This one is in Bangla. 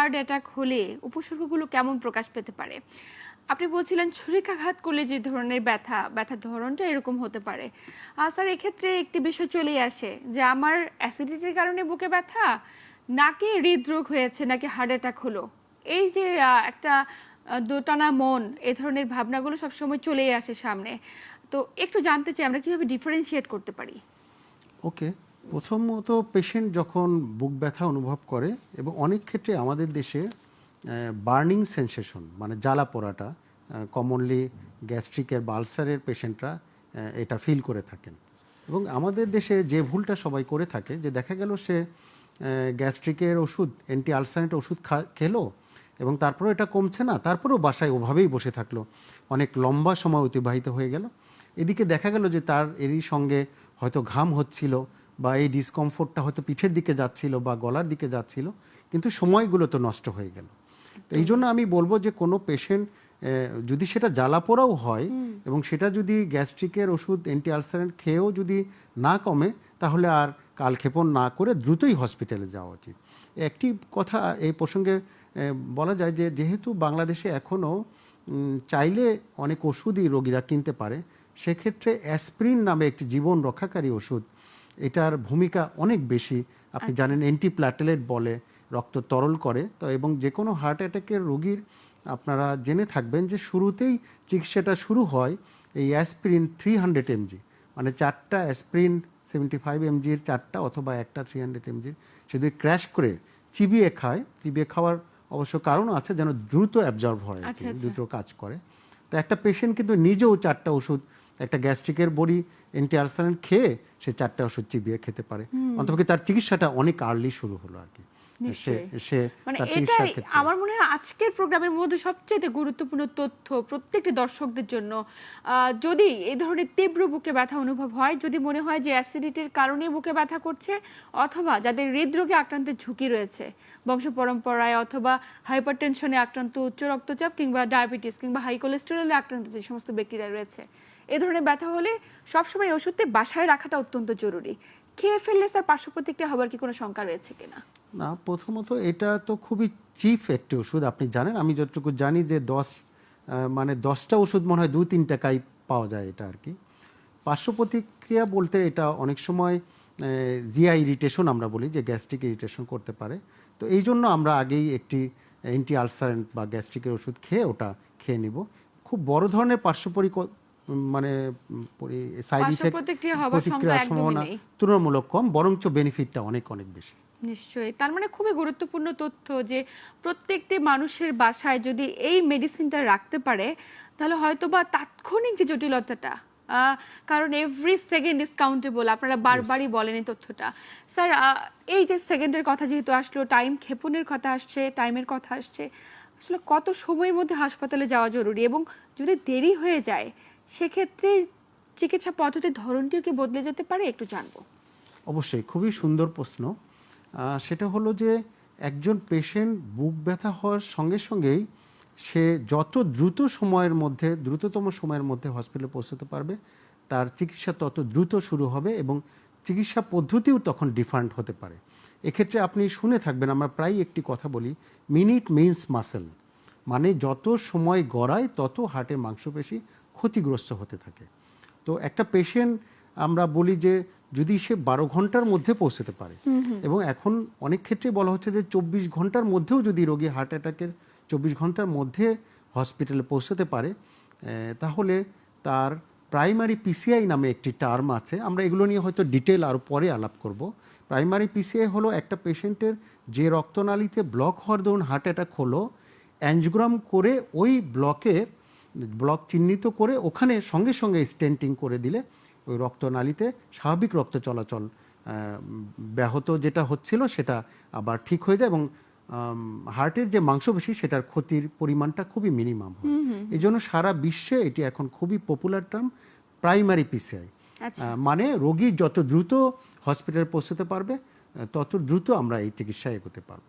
হার্ট অ্যাটাক হলে উপসর্গগুলো কেমন প্রকাশ পেতে পারে? আপনি বলছিলেন ছুরিকাঘাত করলে যে ধরনের ব্যথা ব্যথার ধরনটা এরকম হতে পারে। স্যার, এক্ষেত্রে একটি বিষয় চলেই আসে যে আমার অ্যাসিডিটির কারণে বুকে ব্যথা, নাকি হৃদরোগ হয়েছে, নাকি হার্ট অ্যাটাক হলো। এই যে একটা দোটানা মন, এ ধরনের ভাবনাগুলো সবসময় চলেই আসে সামনে। তো একটু জানতে চাই, আমরা কীভাবে ডিফারেন্সিয়েট করতে পারি? ওকে প্রথমত পেশেন্ট যখন বুক ব্যথা অনুভব করে এবং অনেক ক্ষেত্রে আমাদের দেশে বার্নিং সেন্সেশন মানে জ্বালা পোড়াটা কমনলি গ্যাস্ট্রিকের বা আলসারের পেশেন্টরা এটা ফিল করে থাকেন। এবং আমাদের দেশে যে ভুলটা সবাই করে থাকে, যে দেখা গেল সে গ্যাস্ট্রিকের ওষুধ অ্যান্টি আলসারেন্ট ওষুধ খেলো এবং তারপরেও এটা কমছে না, তারপরেও বাসায় ওভাবেই বসে থাকল। অনেক লম্বা সময় অতিবাহিত হয়ে গেল। এদিকে দেখা গেল যে তার এরই সঙ্গে হয়তো ঘাম হচ্ছিল বা এই ডিসকমফোর্টটা হয়তো পিঠের দিকে যাচ্ছিল বা গলার দিকে যাচ্ছিল কিন্তু সময়গুলো তো নষ্ট হয়ে গেল। তো এই জন্য আমি বলব যে কোনো পেশেন্ট যদি সেটা জ্বালা পোড়াও হয় এবং সেটা যদি গ্যাস্ট্রিকের ওষুধ অ্যান্টি আলসারেন্ট খেয়েও যদি না কমে তাহলে আর কালক্ষেপণ না করে দ্রুতই হসপিটালে যাওয়া উচিত। একটি কথা এই প্রসঙ্গে বলা যায় যে যেহেতু বাংলাদেশে এখনও চাইলে অনেক ওষুধই রোগীরা কিনতে পারে সেক্ষেত্রে অ্যাসপ্রিন নামে একটি জীবন রক্ষাকারী ওষুধ এটার ভূমিকা অনেক বেশি। আপনি জানেন অ্যান্টিপ্ল্যাটেলেট বলে রক্ত তরল করে। তো এবং যে কোনো হার্ট অ্যাটাকের রোগীর আপনারা জেনে থাকবেন যে শুরুতেই চিকিৎসাটা শুরু হয় এই অ্যাসপ্রিন থ্রি হান্ড্রেড এমজি মানে চারটা অ্যাসপ্রিন সেভেন্টি ফাইভ এমজির চারটা অথবা একটা থ্রি হান্ড্রেড এমজির সে যদি ক্র্যাশ করে চিবিয়ে খায় চিবিয়ে খাওয়ার অবশ্য কারণও আছে যেন দ্রুত অ্যাবজর্ব হয় আচ্ছা, আচ্ছা। দ্রুত কাজ করে। তো একটা পেশেন্ট কিন্তু নিজেও চারটা ওষুধ একটা গ্যাস্ট্রিকের বড়ি অ্যান্টি খেয়ে সে চারটা ওষুধ চিবিয়ে খেতে পারে। অন্তপক্ষে তার চিকিৎসাটা অনেক আর্লি শুরু হলো আর কি। মানে আমার মনে হয় আজকের প্রোগ্রামের মধ্যে সবচেয়ে গুরুত্বপূর্ণ তথ্য প্রত্যেকটি দর্শকদের জন্য। যদি এই ধরনের তীব্র বুকে ব্যথা অনুভব হয় যদি মনে হয় যে অ্যাসিডিটির কারণে বুকে ব্যথা করছে অথবা যাদের হৃদরোগে আক্রান্তের ঝুঁকি রয়েছে বংশ পরম্পরায় অথবা হাইপারটেনশনে আক্রান্ত উচ্চ রক্তচাপ কিংবা ডায়াবেটিস কিংবা হাই কোলেস্টেরলে আক্রান্ত যে সমস্ত ব্যক্তিরা রয়েছে এ ধরনের ব্যথা হলে সবসময় ওষুধটি বাসায় রাখাটা অত্যন্ত জরুরি। খেয়ে ফেললে স্যার পার্শ্ব প্রতিক্রিয়া হবার কি কোনো শঙ্কা রয়েছে কিনা? না, প্রথমত এটা তো খুবই চিপ একটি ওষুধ, আপনি জানেন। আমি যতটুকু জানি যে দশ মানে দশটা ওষুধ মনে হয় দু তিন টাকায় পাওয়া যায় এটা আর কি। পার্শ্ব প্রতিক্রিয়া বলতে এটা অনেক সময় জিআই ইরিটেশন আমরা বলি, যে গ্যাস্ট্রিক ইরিটেশন করতে পারে। তো এই জন্য আমরা আগেই একটি অ্যান্টি আলসারেন্ট বা গ্যাস্ট্রিকের ওষুধ খেয়ে ওটা খেয়ে নিব। খুব বড় ধরনের পার্শ্ব মানে সাইড ইফেক্ট প্রতিক্রিয়ার সম্ভাবনা তুলনামূলক কম বরঞ্চ বেনিফিটটা অনেক অনেক বেশি। নিশ্চয়ই। তার মানে খুবই গুরুত্বপূর্ণ তথ্য যে প্রত্যেকটি মানুষের বাসায় যদি এই মেডিসিনটা রাখতে পারে তাহলে হয়তো বা তাৎক্ষণিক যে জটিলতাটা কারণ এভরি সেকেন্ড ইজ কাউন্টেবল আপনারা বারবারই বলেন এই তথ্যটা। স্যার এই যে সেকেন্ডের কথা যেহেতু আসলো টাইম ক্ষেপণের কথা আসছে টাইমের কথা আসছে আসলে কত সময়ের মধ্যে হাসপাতালে যাওয়া জরুরি? এবং যদি দেরি হয়ে যায় সেক্ষেত্রে চিকিৎসা পদ্ধতির ধরনটিও কি বদলে যেতে পারে? একটু জানব। অবশ্যই, খুবই সুন্দর প্রশ্ন। সেটা হলো যে একজন পেশেন্ট বুক ব্যথা হওয়ার সঙ্গে সঙ্গেই সে যত দ্রুত সময়ের মধ্যে, দ্রুততম সময়ের মধ্যে হসপিটালে পৌঁছতে পারবে, তার চিকিৎসা তত দ্রুত শুরু হবে এবং চিকিৎসা পদ্ধতিও তখন ডিফারেন্ট হতে পারে। এক্ষেত্রে আপনি শুনে থাকবেন, আমরা প্রায় একটি কথা বলি মিনিট মিন্স মাসেল মানে যত সময় গড়ায়, তত হার্টের মাংসপেশি ক্ষতিগ্রস্ত হতে থাকে। তো একটা পেশেন্ট আমরা বলি যে যদি সে বারো ঘণ্টার মধ্যে পৌঁছতে পারে এবং এখন অনেক ক্ষেত্রে বলা হচ্ছে যে চব্বিশ ঘণ্টার মধ্যেও যদি রোগী হার্ট অ্যাটাকের চব্বিশ ঘণ্টার মধ্যে হসপিটালে পৌঁছতে পারে তাহলে তার প্রাইমারি পিসিআই নামে একটি টার্ম আছে। আমরা এগুলো নিয়ে হয়তো ডিটেল আরও পরে আলাপ করব। প্রাইমারি পিসিআই হলো একটা পেশেন্টের যে রক্তনালীতে ব্লক হওয়ার ধরুন হার্ট অ্যাটাক হলো অ্যাঞ্জিওগ্রাম করে ওই ব্লকের ব্লক চিহ্নিত করে ওখানে সঙ্গে সঙ্গে স্টেন্টিং করে দিলে ওই রক্তনালীতে স্বাভাবিক রক্ত চলাচল ব্যাহত যেটা হচ্ছিল সেটা আবার ঠিক হয়ে যায় এবং হার্টের যে মাংসপেশি সেটার ক্ষতির পরিমাণটা খুবই মিনিমাম হয়। এই জন্য সারা বিশ্বে এটি এখন খুবই পপুলার টার্ম প্রাইমারি পিসিআই মানে রোগী যত দ্রুত হসপিটালে পৌঁছতে পারবে তত দ্রুত আমরা এই চিকিৎসা এগোতে পারব।